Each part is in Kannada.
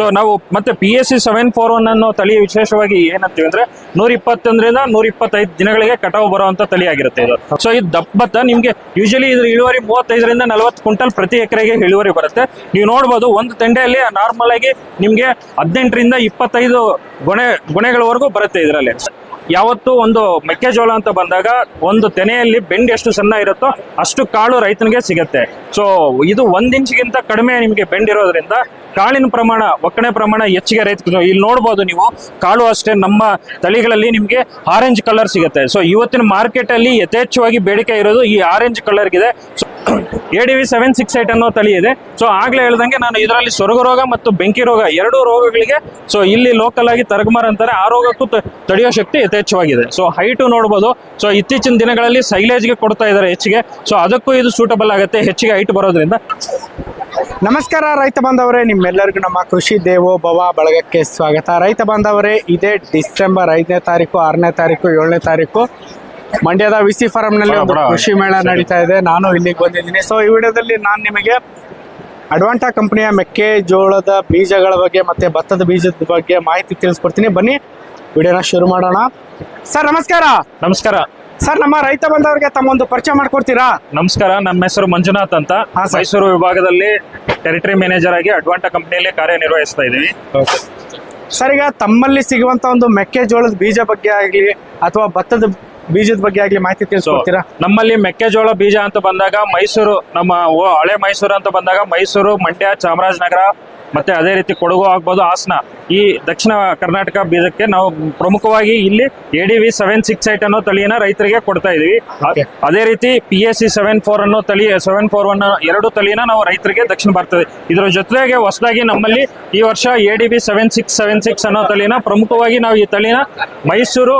ಸೊ ನಾವು ಮತ್ತೆ P S C seven four one ಅನ್ನೋ ತಳಿ ವಿಶೇಷವಾಗಿ ಏನಂತೀವಿ ಅಂದ್ರೆ ನೂರ ಇಪ್ಪತ್ತೊಂದರಿಂದ ನೂರ ಇಪ್ಪತ್ತೈದು ದಿನಗಳಿಗೆ ಕಟಾವು ಬರುವಂತ ತಳಿ ಆಗಿರುತ್ತೆ ಇದು. ಸೊ ಇದು ದಪ್ಪ ಭತ್ತ ನಿಮ್ಗೆ ಯೂಶಲಿ ಇದ್ರ ಇಳುವರಿ ಮೂವತ್ತೈದರಿಂದ ನಲವತ್ತು ಕ್ವಿಂಟಲ್ ಪ್ರತಿ ಎಕರೆಗೆ ಇಳುವರಿ ಬರುತ್ತೆ. ನೀವು ನೋಡ್ಬೋದು ಒಂದು ತೆಂಡೆಯಲ್ಲಿ ನಾರ್ಮಲ್ ಆಗಿ ನಿಮ್ಗೆ ಹದಿನೆಂಟರಿಂದ ಇಪ್ಪತ್ತೈದು ಗೊನೆ ಗೊನೆಗಳವರೆಗೂ ಬರುತ್ತೆ ಇದರಲ್ಲಿ. ಯಾವತ್ತು ಒಂದು ಮೆಕ್ಕೆಜೋಳ ಅಂತ ಬಂದಾಗ ಒಂದು ತೆನೆಯಲ್ಲಿ ಬೆಂಡ್ ಎಷ್ಟು ಸಣ್ಣ ಇರುತ್ತೋ ಅಷ್ಟು ಕಾಳು ರೈತನಿಗೆ ಸಿಗುತ್ತೆ. ಸೊ ಇದು ಒಂದ್ ಇಂಚ್ಗಿಂತ ಕಡಿಮೆ ನಿಮಗೆ ಬೆಂಡ್ ಇರೋದ್ರಿಂದ ಕಾಳಿನ ಪ್ರಮಾಣ, ಒಕ್ಕಣೆ ಪ್ರಮಾಣ ಹೆಚ್ಚಿಗೆ ರೈತ ಇಲ್ಲಿ ನೋಡ್ಬೋದು ನೀವು, ಕಾಳು ಅಷ್ಟೇ ನಮ್ಮ ತಳಿಗಳಲ್ಲಿ ನಿಮಗೆ ಆರೆಂಜ್ ಕಲರ್ ಸಿಗುತ್ತೆ. ಸೊ ಇವತ್ತಿನ ಮಾರ್ಕೆಟ್ ಅಲ್ಲಿ ಯಥೇಚ್ಛವಾಗಿ ಬೇಡಿಕೆ ಇರೋದು ಈ orange ಕಲರ್ಗಿದೆ so A D V seven six eight ಅನ್ನೋ ತಳಿ ಇದೆ. ಸೊ ಆಗ್ಲೇ ಹೇಳ್ದಂಗೆ ನಾನು ಇದರಲ್ಲಿ ಸೊರಗು ರೋಗ ಮತ್ತು ಬೆಂಕಿ ರೋಗ ಎರಡು ರೋಗಗಳಿಗೆ ಸೊ ಇಲ್ಲಿ ಲೋಕಲ್ ಆಗಿ ತರಗಮಾರ್ ಅಂತಾರೆ. ಆ ರೋಗಕ್ಕೂ ತಡೆಯೋ ಶಕ್ತಿ ಯಥೇಚ್ಛವಾಗಿದೆ. ಸೊ ಹೈಟು ನೋಡ್ಬೋದು. ಸೊ ಇತ್ತೀಚಿನ ದಿನಗಳಲ್ಲಿ ಸೈಲೇಜ್ಗೆ ಕೊಡ್ತಾ ಇದ್ದಾರೆ ಹೆಚ್ಚಿಗೆ. ಸೊ ಅದಕ್ಕೂ ಇದು ಸೂಟಬಲ್ ಆಗುತ್ತೆ. ಹೆಚ್ಚಿಗೆ ಹೈಟ್ ಬರೋದ್ರಿಂದ. ನಮಸ್ಕಾರ, ರೈತ ಬಾಂಧವರೇ. ನಿಮ್ಮೆಲ್ಲರಿಗೂ ನಮ್ಮ ಕೃಷಿ ದೇವೋ ಭವ ಬಳಗಕ್ಕೆ ಸ್ವಾಗತ. ರೈತ ಬಾಂಧವರೇ, ಇದೇ ಡಿಸೆಂಬರ್ ಐದನೇ ತಾರೀಕು, ಆರನೇ ತಾರೀಕು, ಏಳನೇ ತಾರೀಕು. ಮಂಡ್ಯದ ವಿಸಿ ಸಿ ನಲ್ಲಿ ಒಂದು. ಕೃಷಿ ಮೇಳ ನಡೀತಾ ಇದೆ. ನಾನು ಇಲ್ಲಿಗೆ ಬಂದಿದ್ದೀನಿ. ಸೊ ಈ ವಿಡಿಯೋದಲ್ಲಿ ನಾನು ನಿಮಗೆ ಅಡ್ವಾಂಟಾ ಕಂಪನಿಯ ಮೆಕ್ಕೆಜೋಳದ ಬೀಜಗಳ ಬಗ್ಗೆ ಮತ್ತೆ ಭತ್ತದ ಬೀಜದ ಬಗ್ಗೆ ಮಾಹಿತಿ ತಿಳಿಸ್ಕೊಡ್ತೀನಿ. ಬನ್ನಿ ವಿಡಿಯೋನ ಶುರು ಮಾಡೋಣ. ಸರ್ ನಮಸ್ಕಾರ. ನಮಸ್ಕಾರ. ಸರ್ ನಮ್ಮ ರೈತ ಬಂದವರಿಗೆ ತಮ್ಮೊಂದು ಪರಿಚಯ ಮಾಡ್ಕೊಡ್ತೀರಾ? ನಮಸ್ಕಾರ. ನಮ್ಮ ಹೆಸರು ಮಂಜುನಾಥ್ ಅಂತ. ಮೈಸೂರು ವಿಭಾಗದಲ್ಲಿ ಟೆರಿಟರಿ ಮ್ಯಾನೇಜರ್ ಆಗಿ ಅಡ್ವಾಂಟಾ ಕಂಪನಿಯಲ್ಲಿ ಕಾರ್ಯನಿರ್ವಹಿಸ್ತಾ ಇದ್ದೀವಿ ಸರ್ ಈಗ ತಮ್ಮಲ್ಲಿ ಸಿಗುವಂತ ಒಂದು ಮೆಕ್ಕೆಜೋಳದ ಬೀಜ ಬಗ್ಗೆ ಆಗಲಿ ಅಥವಾ ಭತ್ತದ ಬೀಜದ ಬಗ್ಗೆ ಆಗ್ಲಿ ಮಾಹಿತಿ ತಿಳಿಸ್ತೀರಾ ತಿಳಿಸ್ಕೊಡ್ತೀರಾ? ನಮ್ಮಲ್ಲಿ ಮೆಕ್ಕೆಜೋಳ ಬೀಜ ಅಂತ ಬಂದಾಗ ಮೈಸೂರು ನಮ್ಮ ಹಳೆ ಮೈಸೂರು ಅಂತ ಬಂದಾಗ ಮೈಸೂರು ಮಂಡ್ಯ ಚಾಮರಾಜನಗರ ಮತ್ತೆ ಅದೇ ರೀತಿ ಕೊಡಗು ಆಗ್ಬೋದು ಹಾಸನ. ಈ ದಕ್ಷಿಣ ಕರ್ನಾಟಕ ಬೀಜಕ್ಕೆ ನಾವು ಪ್ರಮುಖವಾಗಿ ಇಲ್ಲಿ A D V seven six eight ಅನ್ನೋ ತಳಿಯನ್ನ ರೈತರಿಗೆ ಕೊಡ್ತಾ ಇದೀವಿ. ಅದೇ ರೀತಿ P S C seven four ಅನ್ನೋ ತಳಿ ಸೆವೆನ್ ಫೋರ್ ಒನ್ ಎರಡು ತಳಿನ ನಾವು ರೈತರಿಗೆ ದಕ್ಷಿಣ ಭಾರತದ ಇದರ ಜೊತೆಗೆ ಹೊಸದಾಗಿ ನಮ್ಮಲ್ಲಿ ಈ ವರ್ಷ A D B seven six seven six ಅನ್ನೋ ತಳಿನ ಪ್ರಮುಖವಾಗಿ ನಾವು ಈ ತಳಿನ ಮೈಸೂರು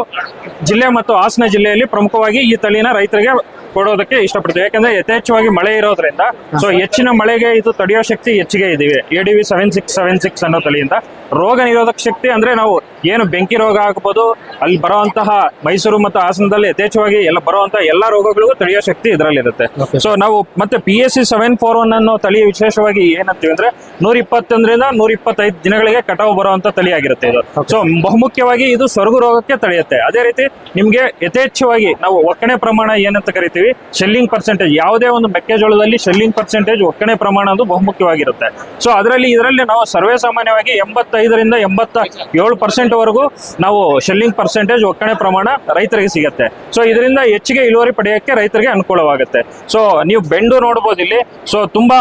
ಜಿಲ್ಲೆ ಮತ್ತು ಹಾಸನ ಜಿಲ್ಲೆಯಲ್ಲಿ ಪ್ರಮುಖವಾಗಿ ಈ ತಳಿನ ರೈತರಿಗೆ ಕೊಡೋದಕ್ಕೆ ಇಷ್ಟಪಡ್ತೀವಿ. ಯಾಕಂದ್ರೆ ಯಥೇಚ್ಛವಾಗಿ ಮಳೆ ಇರೋದ್ರಿಂದ ಸೊ ಹೆಚ್ಚಿನ ಮಳೆಗೆ ಇದು ತಡೆಯೋ ಶಕ್ತಿ ಹೆಚ್ಚಿಗೆ ಇದೀವಿ A D V seven six seven six ಅನ್ನೋ ತಳಿಯಿಂದ. ರೋಗ ನಿರೋಧಕ ಶಕ್ತಿ ಅಂದ್ರೆ ನಾವು ಏನು ಬೆಂಕಿ ರೋಗ ಆಗ್ಬೋದು ಅಲ್ಲಿ ಬರುವಂತಹ ಮೈಸೂರು ಮತ್ತು ಹಾಸನದಲ್ಲಿ ಯಥೇಚ್ಛವಾಗಿ ಎಲ್ಲ ಬರುವಂತಹ ಎಲ್ಲಾ ರೋಗಗಳಿಗೂ ತಡೆಯೋ ಶಕ್ತಿ ಇದರಲ್ಲಿರುತ್ತೆ. ಇರುತ್ತೆ ಸೊ ನಾವು ಮತ್ತೆ P S C seven four one ಅನ್ನೋ ತಳಿ ವಿಶೇಷವಾಗಿ ಏನಂತೀವಿ ಅಂದ್ರೆ ನೂರ ಇಪ್ಪತ್ತೊಂದರಿಂದ ನೂರ ಇಪ್ಪತ್ತೈದು ದಿನಗಳಿಗೆ ಕಟಾವು ಬರುವಂತ ತಳಿ ಆಗಿರುತ್ತೆ ಇದು ಸೊ ಬಹುಮುಖ್ಯವಾಗಿ ಇದು ಸೊರಗು ರೋಗಕ್ಕೆ ತಡೆಯುತ್ತೆ. ಅದೇ ರೀತಿ ನಿಮ್ಗೆ ಯಥೇಚ್ಛವಾಗಿ ನಾವು ಒಕ್ಕಣೆ ಪ್ರಮಾಣ ಏನಂತ ಕರಿತೀವಿ ಶೆಲ್ಲಿಂಗ್ ಪರ್ಸೆಂಟೇಜ್ ಯಾವುದೇ ಒಂದು ಮೆಕ್ಕೆಜೋಳದಲ್ಲಿ ಶೆಲ್ಲಿಂಗ್ ಪರ್ಸೆಂಟೇಜ್ ಒಕ್ಕಣೆ ಪ್ರಮಾಣ ಅದು ಬಹುಮುಖ್ಯವಾಗಿರುತ್ತೆ. ಸೊ ಅದರಲ್ಲಿ ಇದರಲ್ಲಿ ನಾವು ಸರ್ವೇ ಸಾಮಾನ್ಯವಾಗಿ ಎಂಬತ್ತೈದರಿಂದ ಎಂಬತ್ತ ಏಳು ಪರ್ಸೆಂಟ್ ವರೆಗೂ ನಾವು ಶೆಲ್ಲಿಂಗ್ ಪರ್ಸೆಂಟೇಜ್ ಒಕ್ಕಣೆ ಪ್ರಮಾಣ ರೈತರಿಗೆ ಸಿಗುತ್ತೆ. ಸೊ ಇದರಿಂದ ಹೆಚ್ಚಿಗೆ ಇಳುವರಿ ಪಡೆಯೋಕ್ಕೆ ರೈತರಿಗೆ ಅನುಕೂಲವಾಗುತ್ತೆ. ಸೊ ನೀವು ಬೆಂಡು ನೋಡ್ಬೋದು ಇಲ್ಲಿ. ಸೊ ತುಂಬಾ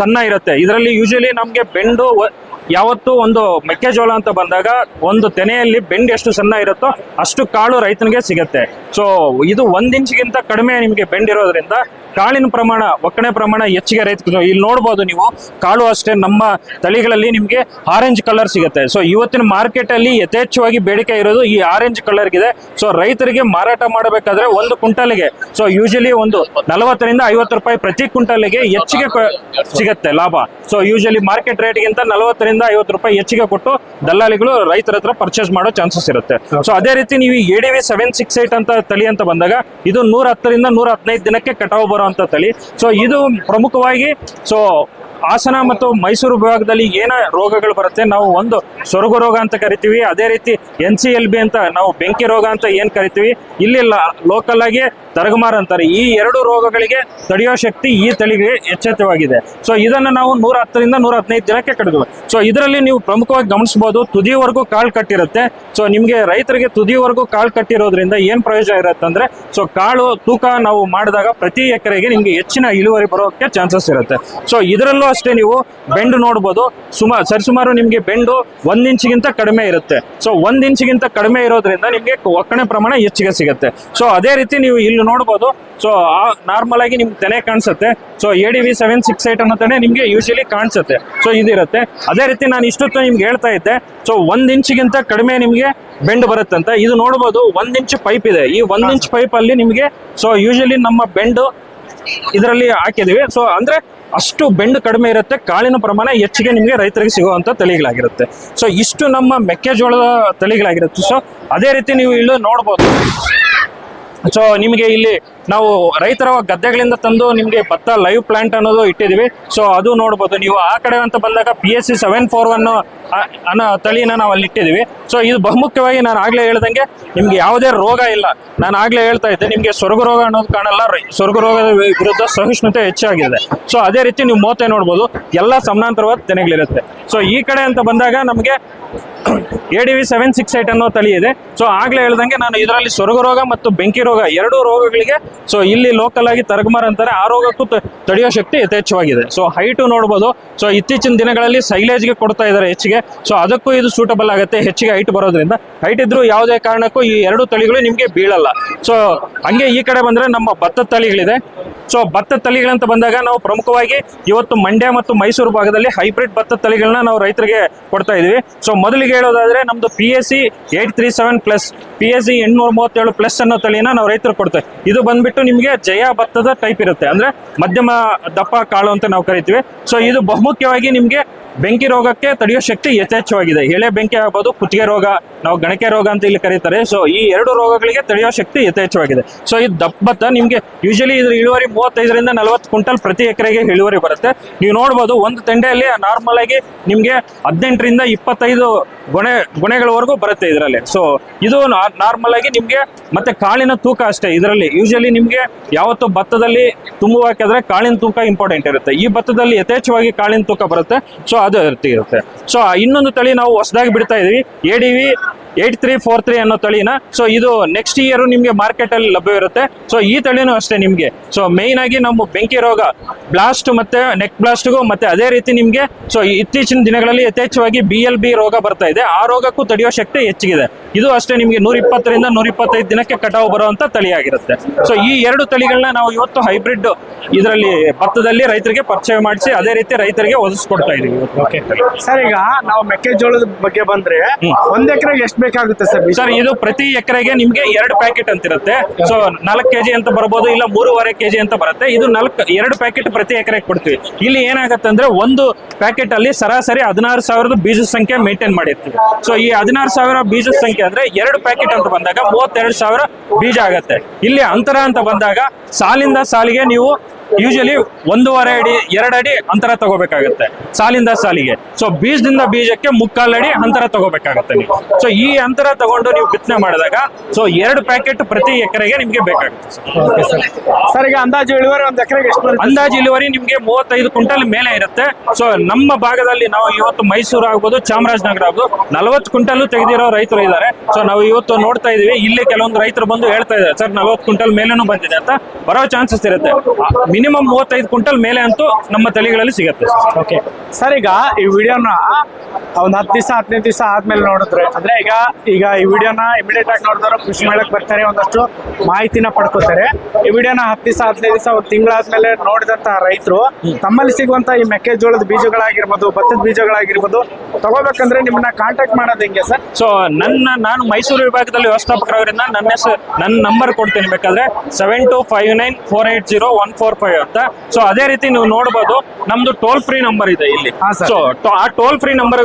ಸಣ್ಣ ಇರುತ್ತೆ. ಇದರಲ್ಲಿ ಯೂಶಲಿ ನಮಗೆ ಬೆಂಡು ಯಾವತ್ತು ಒಂದು ಮೆಕ್ಕೆಜೋಳ ಅಂತ ಬಂದಾಗ ಒಂದು ತೆನೆಯಲ್ಲಿ ಬೆಂಡ್ ಎಷ್ಟು ಸಣ್ಣ ಇರುತ್ತೋ ಅಷ್ಟು ಕಾಳು ರೈತನಿಗೆ ಸಿಗುತ್ತೆ. ಸೊ ಇದು ಒಂದ್ ಇಂಚ್ಗಿಂತ ಕಡಿಮೆ ನಿಮಗೆ ಬೆಂಡ್ ಇರೋದ್ರಿಂದ ಕಾಳಿನ ಪ್ರಮಾಣ, ಒಕ್ಕಣೆ ಪ್ರಮಾಣ ಹೆಚ್ಚಿಗೆ ರೈತ ಇಲ್ಲಿ ನೋಡ್ಬೋದು ನೀವು. ಕಾಳು ಅಷ್ಟೇ, ನಮ್ಮ ತಳಿಗಳಲ್ಲಿ ನಿಮಗೆ ಆರೆಂಜ್ ಕಲರ್ ಸಿಗುತ್ತೆ. ಸೊ ಇವತ್ತಿನ ಮಾರ್ಕೆಟ್ ಅಲ್ಲಿ ಯಥೇಚ್ಛವಾಗಿ ಬೇಡಿಕೆ ಇರೋದು ಈ ಆರೆಂಜ್ ಕಲರ್ ಇದೆ ಸೊ ರೈತರಿಗೆ ಮಾರಾಟ ಮಾಡಬೇಕಾದ್ರೆ ಒಂದು ಕ್ವಿಂಟಲ್ಗೆ. ಸೊ ಯೂಶಲಿ ಒಂದು ನಲವತ್ತರಿಂದ ಐವತ್ತು ರೂಪಾಯಿ ಪ್ರತಿ ಕ್ವಿಂಟಲ್ಗೆ ಹೆಚ್ಚಿಗೆ ಸಿಗುತ್ತೆ ಸಿಗತ್ತೆ ಲಾಭ. ಸೊ ಯೂಶಲಿ ಮಾರ್ಕೆಟ್ ರೇಟ್ಗಿಂತ ನಲವತ್ತರಿಂದ ಐವತ್ತು ರೂಪಾಯಿ ಹೆಚ್ಚಿಗೆ ಕೊಟ್ಟು ದಲ್ಲಾಳಿಗಳು ರೈತರ ಹತ್ರ ಪರ್ಚೇಸ್ ಮಾಡೋ ಚಾನ್ಸಸ್ ಇರುತ್ತೆ. ಸೊ ಅದೇ ರೀತಿ ನೀವು A D V seven six eight ಅಂತ ತಳಿ ಅಂತ ಬಂದಾಗ ಇದು ನೂರ ಹತ್ತರಿಂದ ನೂರ ಹದಿನೈದು ದಿನಕ್ಕೆ ಕಟಾವು ಬರುವಂತ ತಳಿ. ಸೊ ಇದು ಪ್ರಮುಖವಾಗಿ ಸೊ ಹಾಸನ ಮತ್ತು ಮೈಸೂರು ವಿಭಾಗದಲ್ಲಿ ಏನ ರೋಗಗಳು ಬರುತ್ತೆ? ನಾವು ಒಂದು, ಸೊರಗು ರೋಗ ಅಂತ ಕರಿತೀವಿ. ಅದೇ ರೀತಿ ಎನ್ ಸಿ ಎಲ್ ಬಿ ಅಂತ ನಾವು ಬೆಂಕಿ ರೋಗ ಅಂತ ಏನ್ ಕರಿತೀವಿ? ಇಲ್ಲಿ ಲೋಕಲ್ ಆಗಿ ತರಗಮಾರ್ ಅಂತಾರೆ. ಈ ಎರಡು ರೋಗಗಳಿಗೆ ತಡೆಯೋ ಶಕ್ತಿ ಈ ತಳಿಗೆ ಎಚ್ಚೆತ್ತವಾಗಿದೆ ಸೊ ಇದನ್ನ ನಾವು ನೂರ ಹತ್ತರಿಂದ ನೂರ ಹದಿನೈದು ದಿನಕ್ಕೆ ಕಡಿದ್ವಿ. ಸೊ ಇದರಲ್ಲಿ ನೀವು ಪ್ರಮುಖವಾಗಿ ಗಮನಿಸಬಹುದು, ತುದಿವರೆಗೂ ಕಾಳು ಕಟ್ಟಿರುತ್ತೆ. ಸೊ ನಿಮಗೆ ರೈತರಿಗೆ ತುದಿವರೆಗೂ ಕಾಳು ಕಟ್ಟಿರೋದ್ರಿಂದ ಏನು ಪ್ರಯೋಜನ ಇರುತ್ತೆ ಅಂದ್ರೆ ಸೊ ಕಾಳು, ತೂಕ ನಾವು ಮಾಡಿದಾಗ ಪ್ರತಿ ಎಕರೆಗೆ ನಿಮಗೆ ಹೆಚ್ಚಿನ ಇಳುವರಿ ಬರೋಕ್ಕೆ ಚಾನ್ಸಸ್ ಇರುತ್ತೆ. ಸೊ ಇದರಲ್ಲೂ ಅಷ್ಟೇ ನೀವು ಬೆಂಡು ನೋಡ್ಬೋದು. ಸುಮಾರು ಸರಿಸುಮಾರು ನಿಮಗೆ ಬೆಂಡು ಒಂದ್ ಇಂಚಿಗಿಂತ ಕಡಿಮೆ ಇರುತ್ತೆ. ಸೊ ಒಂದ್ ಇಂಚಿಗಿಂತ ಕಡಿಮೆ ಇರೋದ್ರಿಂದ ನಿಮಗೆ ಒಕ್ಕಣೆ ಪ್ರಮಾಣ ಹೆಚ್ಚಿಗೆ ಸಿಗುತ್ತೆ. ಸೊ ಅದೇ ರೀತಿ ನೀವು ಇಲ್ಲಿ ನೋಡ್ಬೋದು. ಸೊ ನಾರ್ಮಲ್ ಆಗಿ ನಿಮ್ಗೆ ತೆನೆ ಕಾಣಿಸುತ್ತೆ. So A D V seven six eight ಅನ್ನೋ ನಿಮಗೆ ಯೂಶಲಿ ಕಾಣಿಸುತ್ತೆ. ಸೊ ಇದಿರುತ್ತೆ. ಅದೇ ರೀತಿ ನಾನು ಇಷ್ಟೊತ್ತು ನಿಮ್ಗೆ ಹೇಳ್ತಾ ಇದ್ದೆ. ಸೊ ಒಂದ್ ಇಂಚಿಗಿಂತ ಕಡಿಮೆ ನಿಮಗೆ ಬೆಂಡ್ ಬರುತ್ತಂತ ಇದು ನೋಡ್ಬೋದು, ಒಂದ್ ಇಂಚ್ ಪೈಪ್ ಇದೆ. ಈ ಒಂದ್ ಇಂಚ್ ಪೈಪ್ ಅಲ್ಲಿ ನಿಮಗೆ ಸೊ ಯೂಶಲಿ ನಮ್ಮ ಬೆಂಡ್ ಇದರಲ್ಲಿ ಹಾಕಿದೀವಿ ಸೊ ಅಂದ್ರೆ ಅಷ್ಟು ಬೆಂಡ್ ಕಡಿಮೆ ಇರುತ್ತೆ. ಕಾಳಿನ ಪ್ರಮಾಣ ಹೆಚ್ಚಿಗೆ ನಿಮಗೆ ರೈತರಿಗೆ ಸಿಗುವಂತ ತಳಿಗಳಾಗಿರುತ್ತೆ. ಸೊ ಇಷ್ಟು ನಮ್ಮ ಮೆಕ್ಕೆಜೋಳದ ತಳಿಗಳಾಗಿರುತ್ತೆ. ಸೊ ಅದೇ ರೀತಿ ನೀವು ಇಲ್ಲಿ ನೋಡ್ಬೋದು. ಸೊ ನಿಮಗೆ ಇಲ್ಲಿ ನಾವು ರೈತರ ಗದ್ದೆಗಳಿಂದ ತಂದು ನಿಮಗೆ ಭತ್ತ ಲೈವ್ ಪ್ಲಾಂಟ್ ಅನ್ನೋದು ಇಟ್ಟಿದೀವಿ ಸೊ ಅದು ನೋಡ್ಬೋದು. ನೀವು ಆ ಕಡೆ ಅಂತ ಬಂದಾಗ P S C seven four one ಅನ್ನೋ ತಳಿನ ನಾವು ಅಲ್ಲಿ ಇಟ್ಟಿದೀವಿ ಸೊ ಇದು ಬಹುಮುಖ್ಯವಾಗಿ ನಾನು ಆಗ್ಲೇ ಹೇಳ್ದಂಗೆ ನಿಮ್ಗೆ ಯಾವುದೇ ರೋಗ ಇಲ್ಲ. ನಾನು ಆಗ್ಲೇ ಹೇಳ್ತಾ ಇದ್ದೆ, ನಿಮಗೆ ಸ್ವರ್ಗ ರೋಗ ಅನ್ನೋದು ಕಾಣಲ್ಲ. ಸೊರಗು ರೋಗದ ವಿರುದ್ಧ ಸಹಿಷ್ಣುತೆ ಹೆಚ್ಚಾಗಿದೆ. ಸೊ ಅದೇ ರೀತಿ ನೀವು ಮೋತೆ ನೋಡ್ಬೋದು. ಎಲ್ಲ ಸಮಾನಾಂತರವಾದ ತೆನೆಗಳಿರುತ್ತೆ. ಸೊ ಈ ಕಡೆ ಅಂತ ಬಂದಾಗ ನಮಗೆ A D V seven six eight ಅನ್ನೋ ತಳಿ ಇದೆ. ಸೊ ಆಗ್ಲೇ ಹೇಳ್ದಂಗೆ ನಾನು ಇದರಲ್ಲಿ ಸ್ವರ್ಗ ರೋಗ ಮತ್ತು ಬೆಂಕಿ ರೋಗ ಎರಡೂ ರೋಗಗಳಿಗೆ ಸೊ ಇಲ್ಲಿ ಲೋಕಲ್ ಆಗಿ ತರಗಮರ್ ಅಂತಾರೆ, ಆ ರೋಗಕ್ಕೂ ತಡೆಯೋ ಶಕ್ತಿ ಯಥೇಚ್ಛವಾಗಿದೆ. ಸೊ ಹೈಟು ನೋಡ್ಬೋದು. ಸೊ ಇತ್ತೀಚಿನ ದಿನಗಳಲ್ಲಿ ಸೈಲೇಜ್ಗೆ ಕೊಡ್ತಾ ಇದ್ದಾರೆ ಹೆಚ್ಚಿಗೆ. ಸೊ ಅದಕ್ಕೂ ಇದು ಸೂಟಬಲ್ ಆಗುತ್ತೆ, ಹೆಚ್ಚಿಗೆ ಹೈಟ್ ಬರೋದ್ರಿಂದ. ಹೈಟ್ ಇದ್ರೂ ಯಾವುದೇ ಕಾರಣಕ್ಕೂ ಈ ಎರಡು ತಳಿಗಳು ನಿಮಗೆ ಬೀಳಲ್ಲ. ಸೊ ಹಂಗೆ ಈ ಕಡೆ ಬಂದ್ರೆ ನಮ್ಮ ಭತ್ತದ ತಳಿಗಳಿದೆ. ಸೊ ಭತ್ತದ ತಳಿಗಳಂತ ಬಂದಾಗ ನಾವು ಪ್ರಮುಖವಾಗಿ ಇವತ್ತು ಮಂಡ್ಯ ಮತ್ತು ಮೈಸೂರು ಭಾಗದಲ್ಲಿ ಹೈಬ್ರಿಡ್ ಭತ್ತ ತಳಿಗಳನ್ನ ನಾವು ರೈತರಿಗೆ ಕೊಡ್ತಾ ಇದೀವಿ ಸೊ ಮೊದಲಿಗೆ ಹೇಳೋದಾದ್ರೆ ನಮ್ದು P S C eight three seven plus P S C ಎಂಟ್ನೂರ ಮೂವತ್ತೇಳು ಪ್ಲಸ್ ಅನ್ನೋ ತಳಿನ ನಾವು ರೈತರು ಕೊಡ್ತೇವೆ. ಇದು ಬಂದ್ಬಿಟ್ಟು ನಿಮಗೆ ಜಯ ಭತ್ತದ ಟೈಪ್ ಇರುತ್ತೆ. ಅಂದ್ರೆ ಮಧ್ಯಮ ದಪ್ಪ ಕಾಳು ಅಂತ ನಾವು ಕರಿತೀವಿ. ಸೊ ಇದು ಬಹುಮುಖ್ಯವಾಗಿ ನಿಮಗೆ ಬೆಂಕಿ ರೋಗಕ್ಕೆ ತಡೆಯೋ ಶಕ್ತಿ ಯಥೇಚ್ಛವಾಗಿದೆ. ಎಳೆ ಬೆಂಕಿ ಆಗ್ಬೋದು, ಕುತ್ತಿಗೆ ರೋಗ, ನಾವು ಗಣಕೆ ರೋಗ ಅಂತ ಇಲ್ಲಿ ಕರೀತಾರೆ. ಸೊ ಈ ಎರಡು ರೋಗಗಳಿಗೆ ತಡೆಯೋ ಶಕ್ತಿ ಯಥೇಚ್ಛವಾಗಿದೆ. ಸೊ ಈ ದಪ್ಪ ಭತ್ತ ನಿಮಗೆ ಯೂಶಲಿ ಇದ್ರ ಇಳುವರಿ ಮೂವತ್ತೈದರಿಂದ ನಲವತ್ತು ಕ್ವಿಂಟಲ್ ಪ್ರತಿ ಎಕರೆಗೆ ಇಳುವರಿ ಬರುತ್ತೆ. ನೀವು ನೋಡ್ಬೋದು, ಒಂದು ತೆಂಡೆಯಲ್ಲಿ ನಾರ್ಮಲ್ ಆಗಿ ನಿಮಗೆ ಹದಿನೆಂಟರಿಂದ ಇಪ್ಪತ್ತೈದು ಗೊನೆ ಗೊನೆಗಳವರೆಗೂ ಬರುತ್ತೆ ಇದರಲ್ಲಿ. ಸೊ ಇದು ನಾರ್ಮಲ್ ಆಗಿ ನಿಮಗೆ ಮತ್ತೆ ಕಾಳಿನ ತೂಕ ಅಷ್ಟೇ ಇದರಲ್ಲಿ. ಯೂಶಲಿ ನಿಮಗೆ ಯಾವತ್ತು ಭತ್ತದಲ್ಲಿ ತುಂಬುವಾಕಿದ್ರೆ ಕಾಳಿನ ತೂಕ ಇಂಪಾರ್ಟೆಂಟ್ ಇರುತ್ತೆ. ಈ ಭತ್ತದಲ್ಲಿ ಯಥೇಚ್ಛವಾಗಿ ಕಾಳಿನ ತೂಕ ಬರುತ್ತೆ. ಸೊ ಅದು ಇರುತ್ತೆ. ಇರುತ್ತೆ ಸೊ ಇನ್ನೊಂದು ತಳಿ ನಾವು ಹೊಸದಾಗಿ ಬಿಡ್ತಾ ಇದೀವಿ. A eight three four three ಅನ್ನೋ ತಳಿನ. ಸೊ ಇದು ನೆಕ್ಸ್ಟ್ ಇಯರ್ ನಿಮಗೆ ಮಾರ್ಕೆಟ್ ಅಲ್ಲಿ ಲಭ್ಯವಿರುತ್ತೆ. ಸೊ ಈ ತಳಿನೂ ಅಷ್ಟೇ ನಿಮಗೆ. ಸೊ ಮೇನ್ ಆಗಿ ನಮ್ಮ ಬೆಂಕಿ ರೋಗ ಬ್ಲಾಸ್ಟ್ ಮತ್ತೆ ನೆಕ್ ಬ್ಲಾಸ್ಟ್ಗೂ ಮತ್ತೆ ಅದೇ ರೀತಿ ನಿಮಗೆ. ಸೊ ಇತ್ತೀಚಿನ ದಿನಗಳಲ್ಲಿ ಯಥೇಚ್ಛವಾಗಿ ಬಿ ಎಲ್ ಬಿ ರೋಗ ಬರ್ತಾ ಇದೆ. ಆ ರೋಗಕ್ಕೂ ತಡೆಯೋ ಶಕ್ತಿ ಹೆಚ್ಚಿಗಿದೆ. ಇದು ಅಷ್ಟೇ ನಿಮಗೆ ನೂರ ಇಪ್ಪತ್ತರಿಂದ ನೂರ ಇಪ್ಪತ್ತೈದು ದಿನಕ್ಕೆ ಕಟಾವು ಬರುವಂತ ತಳಿಯಾಗಿರುತ್ತೆ. ಸೊ ಈ ಎರಡು ತಳಿಗಳನ್ನ ನಾವು ಇವತ್ತು ಹೈಬ್ರಿಡ್ ಇದರಲ್ಲಿ ಭತ್ತದಲ್ಲಿ ರೈತರಿಗೆ ಪರಿಚಯ ಮಾಡಿಸಿ ಅದೇ ರೀತಿ ರೈತರಿಗೆ ಒದಗಿಸ್ಕೊಡ್ತಾ ಇದೀವಿ. ಸರ್ ಈಗ ನಾವು ಮೆಕ್ಕೆಜೋಳದ ಬಗ್ಗೆ ಬಂದ್ರೆ ಒಂದ್ ಎಕರೆಗೆ ಎಷ್ಟು ಬೇಕಾಗುತ್ತೆ ಸರ್ ಸರ್ ಇದು ಪ್ರತಿ ಎಕರೆಗೆ ನಿಮ್ಗೆ ಎರಡು ಪ್ಯಾಕೆಟ್ ಅಂತ ಇರುತ್ತೆ ಸೊ ನಾಲ್ಕು ಕೆಜಿ ಅಂತ ಬರಬಹುದು ಇಲ್ಲ ಮೂರುವರೆ ಕೆಜಿ ಅಂತ ಬರುತ್ತೆ. ಇದು ನಾಲ್ಕು ಎರಡು ಪ್ಯಾಕೆಟ್ ಪ್ರತಿ ಎಕರೆಗೆ ಕೊಡ್ತೀವಿ. ಇಲ್ಲಿ ಏನಾಗುತ್ತೆ ಅಂದ್ರೆ ಒಂದು ಪ್ಯಾಕೆಟ್ ಅಲ್ಲಿ ಸರಾಸರಿ ಹದಿನಾರು ಸಾವಿರದ ಬೀಜದ ಸಂಖ್ಯೆ ಮೇಂಟೈನ್ ಮಾಡಿರ್ತೀವಿ. ಸೊ ಈ ಹದಿನಾರು ಸಾವಿರ ಬೀಜದ ಸಂಖ್ಯೆ ಅಂದ್ರೆ ಎರಡು ಪ್ಯಾಕೆಟ್ ಅಂತ ಬಂದಾಗ ಮೂವತ್ತೆರಡು ಸಾವಿರ ಬೀಜ ಆಗುತ್ತೆ. ಇಲ್ಲಿ ಅಂತರ ಅಂತ ಬಂದಾಗ ಸಾಲಿಂದ ಸಾಲಿಗೆ ನೀವು ಯೂಶಲಿ ಒಂದೂವರೆ ಅಡಿ ಎರಡು ಅಡಿ ಅಂತರ ತಗೋಬೇಕಾಗತ್ತೆ. ಸಾಲಿಂದ ಸಾಲಿಗೆ. ಸೊ ಬೀಜದಿಂದ ಬೀಜಕ್ಕೆ ಮುಕ್ಕಾಲು ಅಡಿ ಅಂತರ ತಗೋಬೇಕಾಗತ್ತೆ ನೀವು. ಸೊ ಈ ಅಂತರ ತಗೊಂಡು ನೀವು ಬಿತ್ತನೆ ಮಾಡಿದಾಗ ಸೊ ಎರಡು ಪ್ಯಾಕೆಟ್ ಪ್ರತಿ ಎಕರೆಗೆ ನಿಮ್ಗೆ ಬೇಕಾಗುತ್ತೆ ಸರ್. ಈಗ ಅಂದಾಜು ಇಳುವರಿ ಒಂದ್ ಎಕರೆಗೆ ಎಷ್ಟು ಅಂದಾಜು ಇಳುವರಿ ನಿಮ್ಗೆ ಮೂವತ್ತೈದು ಕ್ವಿಂಟಲ್ ಮೇಲೆ ಇರುತ್ತೆ. ಸೊ ನಮ್ಮ ಭಾಗದಲ್ಲಿ ನಾವು ಇವತ್ತು ಮೈಸೂರು ಆಗ್ಬೋದು ಚಾಮರಾಜನಗರ ಆಗ್ಬೋದು ನಲವತ್ತು ಕ್ವಿಂಟಲ್ ತೆಗೆದಿರೋ ರೈತರು ಇದ್ದಾರೆ. ಸೊ ನಾವು ಇವತ್ತು ನೋಡ್ತಾ ಇದೀವಿ ಇಲ್ಲಿ ಕೆಲವೊಂದು ರೈತರು ಬಂದು ಹೇಳ್ತಾ ಇದ್ದಾರೆ ಸರ್ ನಲವತ್ತು ಕ್ವಿಂಟಲ್ ಮೇಲೇನು ಬಂದಿದೆ ಅಂತ. ಬರೋ ಚಾನ್ಸಸ್ ಇರುತ್ತೆ. ಮಿನಿಮಮ್ ಮೂವತ್ತೈದು ಕ್ವಿಂಟಲ್ ಮೇಲೆ ಅಂತೂ ನಮ್ಮ ತಳಿಗಳಲ್ಲಿ ಸಿಗುತ್ತೆ. ಓಕೆ ಸರ್ ಈಗ ಈ ವಿಡಿಯೋನ ಒಂದು ಹತ್ತು ದಿವಸ ಹದಿನೈದು ದಿವಸ ಆದ್ಮೇಲೆ ನೋಡಿದ್ರೆ ಅಂದ್ರೆ ಈಗ ಈಗ ಈ ವಿಡಿಯೋನ ಇಮಿಡಿಯೇಟ್ ಆಗಿ ನೋಡಿದವರು ಕೃಷಿ ಮೇಳಕ್ಕೆ ಬರ್ತಾರೆ ಒಂದಷ್ಟು ಮಾಹಿತಿನ ಪಡ್ಕೋತಾರೆ. ಈ ವಿಡಿಯೋನ ಹತ್ತು ದಿವಸ ಹದಿನೈದು ದಿವಸ ಒಂದು ತಿಂಗಳಾದ್ಮೇಲೆ ನೋಡಿದಂತ ರೈತರು ತಮ್ಮಲ್ಲಿ ಸಿಗುವಂತ ಈ ಮೆಕ್ಕೆಜೋಳದ ಬೀಜಗಳಾಗಿರ್ಬೋದು ಭತ್ತದ ಬೀಜಗಳಾಗಿರ್ಬೋದು ತಗೋಬೇಕಂದ್ರೆ ನಿಮ್ಮನ್ನ ಕಾಂಟ್ಯಾಕ್ಟ್ ಮಾಡೋದು ಹೆಂಗೆ ಸರ್? ಸೊ ನನ್ನ ನಾನು ಮೈಸೂರು ವಿಭಾಗದಲ್ಲಿ ವ್ಯವಸ್ಥಾಪಕರವರಿಂದ ನನ್ನ ಹೆಸರು ನನ್ನ ನಂಬರ್ ಕೊಡ್ತೀನಿ. ಬೇಕಾದ್ರೆ seven two five nine four eight zero one four five ಅಂತ ಸೊ ಅದೇ ರೀತಿ ನೀವು ನೋಡಬಹುದು ನಮ್ದು ಟೋಲ್ ಫ್ರೀ ನಂಬರ್ ಇದೆ ಇಲ್ಲಿ. ಸೊ ಆ ಟೋಲ್ ಫ್ರೀ ನಂಬರ್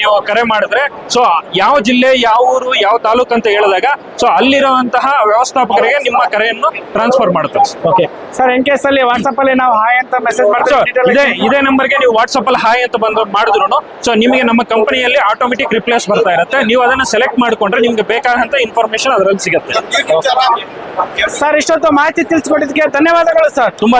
ನೀವು ಕರೆ ಮಾಡಿದ್ರೆ ಸೊ ಯಾವ ಜಿಲ್ಲೆ ಯಾವ ಊರು ಯಾವ ತಾಲೂಕು ಅಂತ ಹೇಳಿದಾಗ ಸೊ ಅಲ್ಲಿರುವಂತಹ ವ್ಯವಸ್ಥಾಪಕರಿಗೆ ನಿಮ್ಮ ಕರೆಯನ್ನು ಟ್ರಾನ್ಸ್ಫರ್ ಮಾಡ್ತಾರೆ ಓಕೆ ಸರ್ ಇನ್ ಕೇಸ್ ಅಲ್ಲಿ ವಾಟ್ಸ್ಆಪ್ ಅಲ್ಲಿ ನಾವು ಹಾಯ್ ಅಂತ ಮೆಸೇಜ್ ಮಾಡ್ತೀವಿ ಇದೇ ಇದೇ ನಂಬರ್ಗೆ ನೀವು ವಾಟ್ಸ್ಆಪ್ ಅಲ್ಲಿ ಹಾಯ್ ಅಂತ ಬಂದು ಮಾಡಿದ್ರು ಸೊ ನಿಮಗೆ ನಮ್ಮ ಕಂಪನಿಯಲ್ಲಿ ಆಟೋಮೆಟಿಕ್ ರಿಪ್ಲೇಸ್ ಬರ್ತಾ ಇರುತ್ತೆ. ನೀವು ಅದನ್ನ ಸೆಲೆಕ್ಟ್ ಮಾಡ್ಕೊಂಡ್ರೆ ನಿಮ್ಗೆ ಬೇಕಾದಂತ ಇನ್ಫಾರ್ಮೇಶನ್ ಅದರಲ್ಲಿ ಸಿಗುತ್ತೆ. ಸರ್ ಇಷ್ಟೊತ್ತು ಮಾಹಿತಿ ತಿಳಿಸ್ಕೊಟ್ಟಿದ್ದಕ್ಕೆ ಧನ್ಯವಾದಗಳು ಸರ್ ತುಂಬಾ